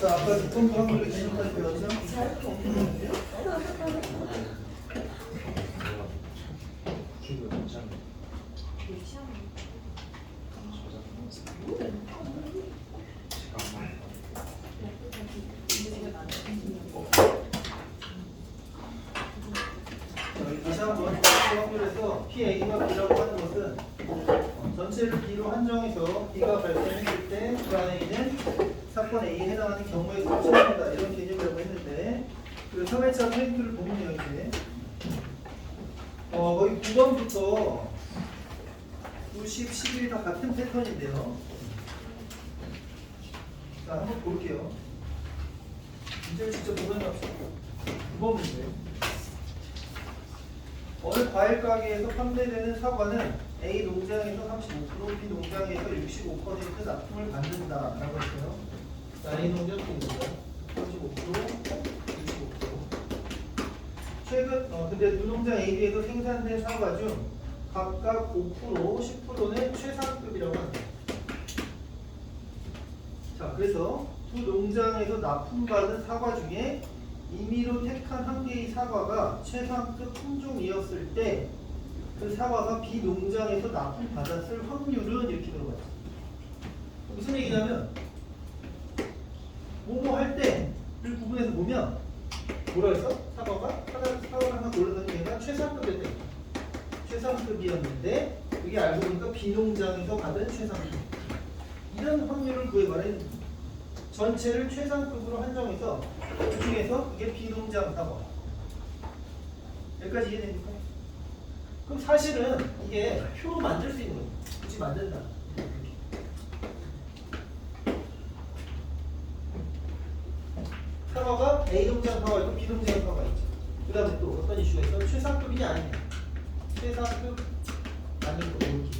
자, 아까 두통부 확률을 계속까지 배웠죠? 다시 한번 두통부 확률에서 PA가 B라고 전체를 B로 한정해서 B가 발생했을 때그 안에 있는 사건 A에 해당하는 수를 찾는다. 이런 개념이라고 했는데 그 3회차 포인트를 보면요 이제. 어 거기 9번부터 90, 11 다 같은 패턴인데요. 자 한번 볼게요. 문제를 직접 보면 합시다. 9번 문제. 어느 과일 가게에서 판매되는 사과는 A 농장에서 35%, B 농장에서 65% 납품을 받는다라고 했어요. 자, A 농장, 농장 35%, 65%. 최근 어 근데 두 농장 A, B에서 생산된 사과 중 각각 5%, 10%는 최상급이라고 합니다. 자, 그래서 두 농장에서 납품받은 사과 중에 임의로 택한 한 개의 사과가 최상급 품종이었을 때 그 사과가 B 농장에서 납품 받았을 확률은 이렇게 들어가죠. 무슨 얘기냐면 뭐뭐 할 때를 구분해서 보면 뭐라 했어? 사과가 사과를 하나 골라서 얘가 최상급이었대. 최상급이었는데 이게 알고 보니까 B 농장에서 받은 최상급. 이런 확률을 구해 말하는 전체를 최상급으로 한정해서 그 중에서 이게 비농장 사과. 여기까지 이해됩니까? 그럼 사실은 이게 표로 만들 수 있는 거예요. 굳이 만든다. 사과가 A 농장 사과 있고 B 농장 사과 있죠. 그 다음에 또 어떤 이슈가 있어? 최상급이냐 아니냐. 최상급 아닌 거 이렇게.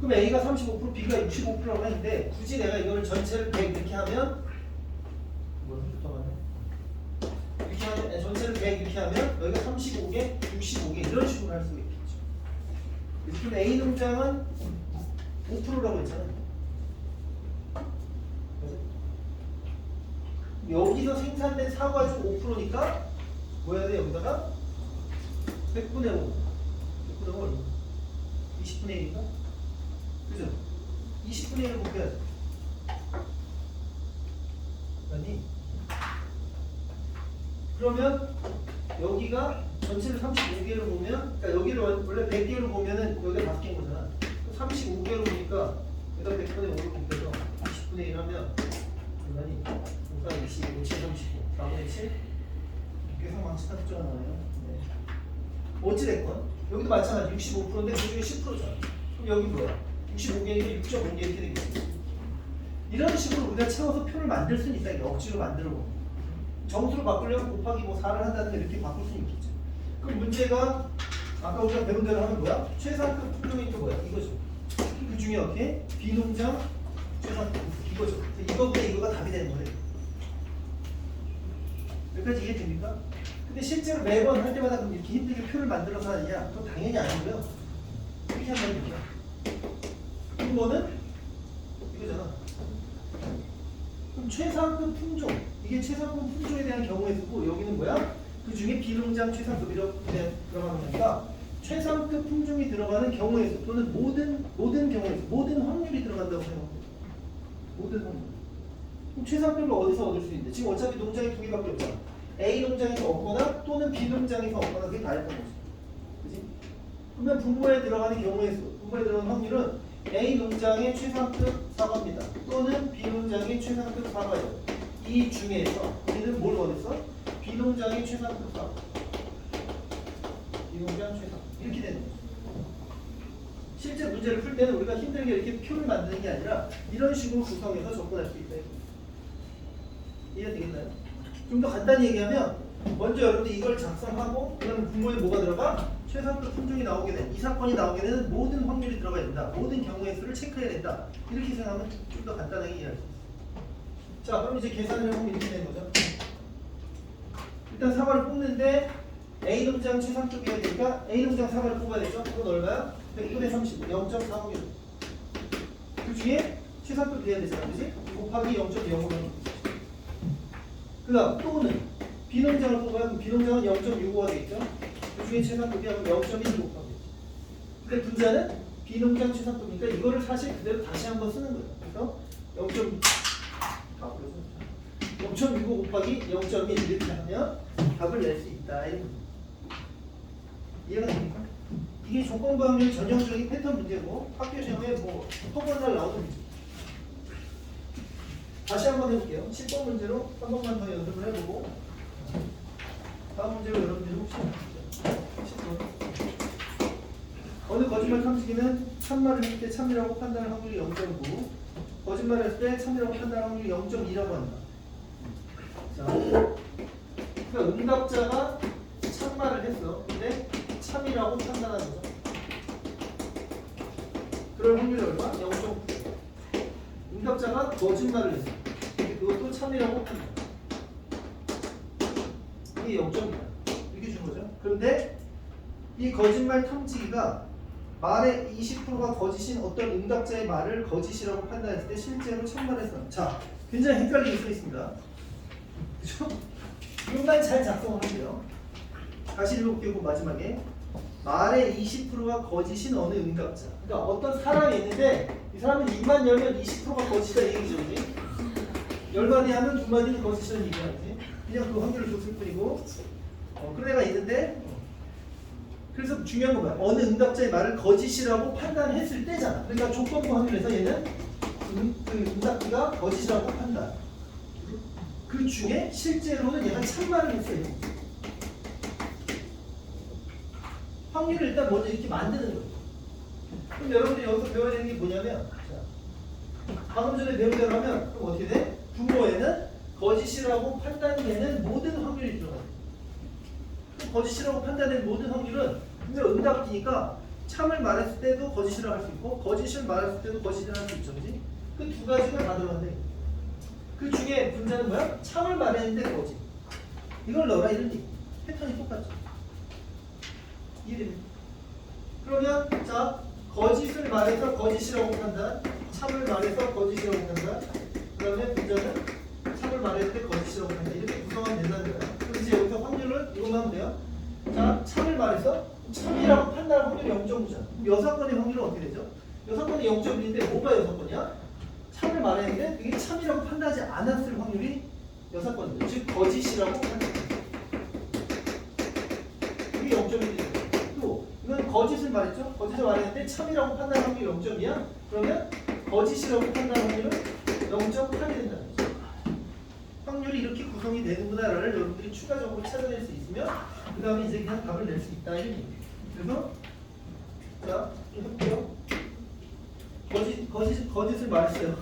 그럼 A가 35% B가 65%라고 하는데 굳이 내가 이거를 전체를 100 이렇게 하면 뭐 30도 가네. 아니, 전체를 100 이렇게 하면 여기가 35개, 65개 이런 식으로 할 수가 있겠죠. 그럼 A 농장은 5%라고 했잖아요. 그래서 여기서 생산된 사과 중 5%니까 뭐 해야 돼 여기다가 100분의 5 100분의 5 20분의 1인가? 그죠? 20분의 1을 곱해야죠 아니 그러면 여기가 전체를 35개로 보면 그러니까 여기를 원- 원래 100개로 보면은 여기가 5개인 거잖아 35개로 보니까 여기다 100분의 5를 곱해서 20분의 1 하면 얼마니? 5가 25, 7, 35 4분의 7 계산 망치가 특정하나요? 네. 어찌됐건 여기도 마찬가지 65%인데 그 중에 10%잖아 그럼 여기 뭐야? 65개니까 6.5개 이렇게 되겠지 이런 식으로 우리가 채워서 표를 만들 수는 있다 억지로 만들어 보면 정수를 바꾸려면 곱하기 뭐 4를 한다든가 이렇게 바꿀 수는 있겠죠 그럼 문제가 아까 우리가 배운 대로 하면 뭐야? 최상급 품종이 또 뭐야? 이거죠 그 중에 어떻게? 비농장 최상급 이거죠 이거보다 이거가 답이 되는 거예요 여기까지 이해됩니까? 근데 실제로 매번 할 때마다 이렇게 힘들게 표를 만들어서 하느냐? 그건 당연히 아니고요. 이렇게 하면 됩니다. 이거는 이거잖아. 그럼 최상급 품종 이게 최상급 품종에 대한 경우의 수고 여기는 뭐야? 그 중에 비농장 최상급이라고 들어가는 거니까 최상급 품종이 들어가는 경우의 수 또는 모든 모든 경우의 수 모든 확률이 들어간다고 생각해요. 모든 확률. 그럼 최상급을 어디서 얻을 수 있는데 지금 어차피 농장이 두 개밖에 없잖아. A 농장에서 얻거나 또는 B 농장에서 얻거나 그게 다였던 거지. 그지? 그러면 분모에 들어가는 경우의 수, 분모에 들어가는 확률은 A 농장의 최상급 사과입니다. 또는 B 농장의 최상급 사과예요. 이 중에서 우리는 뭘 원했어? B 농장의 최상급 사과. B 농장 최상 이렇게 되는 거죠. 실제 문제를 풀 때는 우리가 힘들게 이렇게 표를 만드는 게 아니라 이런 식으로 구성해서 접근할 수 있다. 이해 되겠나요? 좀 더 간단히 얘기하면 먼저 여러분들 이걸 작성하고 그다음에 분모에 뭐가 들어가? 최상급 품종이 나오게 된, 이 사건이 나오게 되는 모든 확률이 들어가야 된다. 모든 경우의 수를 체크해야 된다. 이렇게 생각하면 좀 더 간단하게 이해할 수 있어요. 자, 그럼 이제 계산을 해보면 이렇게 되는 거죠. 일단 사과를 뽑는데 A 농장 최상급이어야 되니까 A 농장 사과를 뽑아야 되죠. 그건 얼마야? 100분의 30, 0.45개. 그 중에 최상급 돼야 되잖아, 그지? 곱하기 0.05는 그 다음 또는 비농장을 뽑아야 그럼 비농장은 0.65가 되겠죠? 그 중에 최상급이 하면 0.1 곱하기 근데 분자는 비농장 최상급이니까 이거를 사실 그대로 다시 한번 쓰는 거예요. 그래서 0. 아, 그래서 0.65 곱하기 0.1 이렇게 하면 답을 낼 수 있다. 이해가 됩니까? 이게 조건부 확률 전형적인 패턴 문제고 학교 시험에 뭐 허번 날 나오는 문제. 다시 한번 해볼게요. 10번 문제로 한 번만 더 연습을 해보고 다음 문제로 여러분들이 혹시 10번 어느 거짓말 탐지기는 참말을 했을 때 참이라고 판단할 확률이 0.9 거짓말을 했을 때 참이라고 판단할 확률이 0.2라고 한다. 자, 그러니까 응답자가 참말을 했어. 근데 참이라고 판단하는 거죠. 그럴 확률이 얼마? 0.9. 응답자가 거짓말을 했어. 근데 그것도 참이라고 판단. 이게 0.2야. 이렇게 준 거죠. 그런데 이 거짓말 탐지기가 말의 20%가 거짓인 어떤 응답자의 말을 거짓이라고 판단했을 때 실제로 참말했어. 자, 굉장히 헷갈리게 써 있습니다. 그죠? 이것만 잘 작성을 하세요. 다시 읽어볼게요. 그 마지막에 말의 20%가 거짓인 어느 응답자. 그러니까 어떤 사람이 있는데 이 사람은 입만 열면 20%가 거짓이다 이 얘기죠, 그지? 열 마디 하면 두 마디는 거짓이라는 얘기야, 그지? 그냥 그 확률을 줬을 뿐이고 어, 그런 애가 있는데 그래서 중요한 건 뭐야? 어느 응답자의 말을 거짓이라고 판단했을 때잖아. 그러니까 조건부 확률에서 얘는 응, 그 응답기가 거짓이라고 판단. 그 중에 실제로는 얘가 참말을 했어요. 확률을 일단 먼저 이렇게 만드는 거예요. 그럼 여러분들이 여기서 배워야 되는 게 뭐냐면, 자, 방금 전에 배운 대로 하면 그럼 어떻게 돼? 부모에는 거짓이라고 판단되는 모든 확률이 들어가요. 거짓이라고 판단된 모든 확률은 분명 응답기니까 참을 말했을 때도 거짓이라고 할 수 있고 거짓을 말했을 때도 거짓이라고 할 수 있죠, 그지? 그두 가지가 다 들어간대. 그 중에 분자는 뭐야? 참을 말했는데 거짓. 이걸 넣어라 얘기. 패턴이 똑같죠. 이해됩니까? 그러면 자 거짓을 말해서 거짓이라고 판단, 참을 말해서 거짓이라고 판단, 그 다음에 분자는 참을 말했을 때 거짓이라고 판단 이렇게 구성하면 된다는 거야. 하면 돼요. 자 참을 말해서 참이라고 판단할 확률이 0.9잖아. 그럼 여사건의 확률은 어떻게 되죠? 여사건이 0.1인데 뭐가 여사건이야? 참을 말했는데 이게 참이라고 판단하지 않았을 확률이 여사건이죠. 즉 거짓이라고 판단. 이게 0.1이죠. 또 이건 거짓을 말했죠. 거짓을 말했는데 참이라고 판단할 확률이 0.2야. 그러면 거짓이라고 판단할 확률은 0.8이 된다는 거죠. 확률이 이렇게 구성이 되는구나를 여러분들이 추가적으로 찾아낼 수 있 으면 그 다음에 이제 그냥 답을 낼 수 있다 얘기예요. 그래서 자 해볼게요. 거짓 거짓 거짓을 말했어요.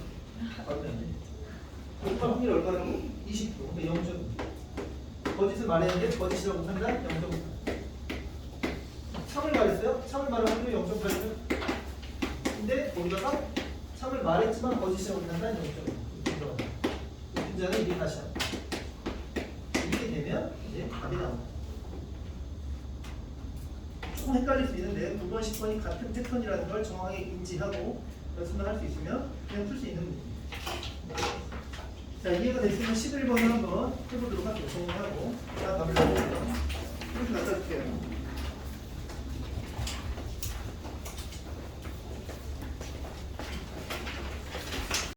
곱할 확률이 얼마라고? 20%. 그러니까 0.2. 거짓을 말했는데 거짓이라고 판단 0.5. 참을 말했어요? 참을 말한 확률이 0.8이면 근데 거기다가 참을 말했지만 거짓이라고 판단 0.5. 들어간다. 이 분자는 이게 다시 합니다. 이렇게 되면 이제 답이 나옵니다. 조금 헷갈릴 수 있는데 9번, 10번이 같은 패턴이라는 걸 정확하게 인지하고 연습을 할 수 있으면 그냥 풀 수 있는 문제입니다. 자 이해가 됐으면 11번을 한번 해보도록 할게요. 정리하고 자 내볼게요. 이렇게 갖다 줄게요.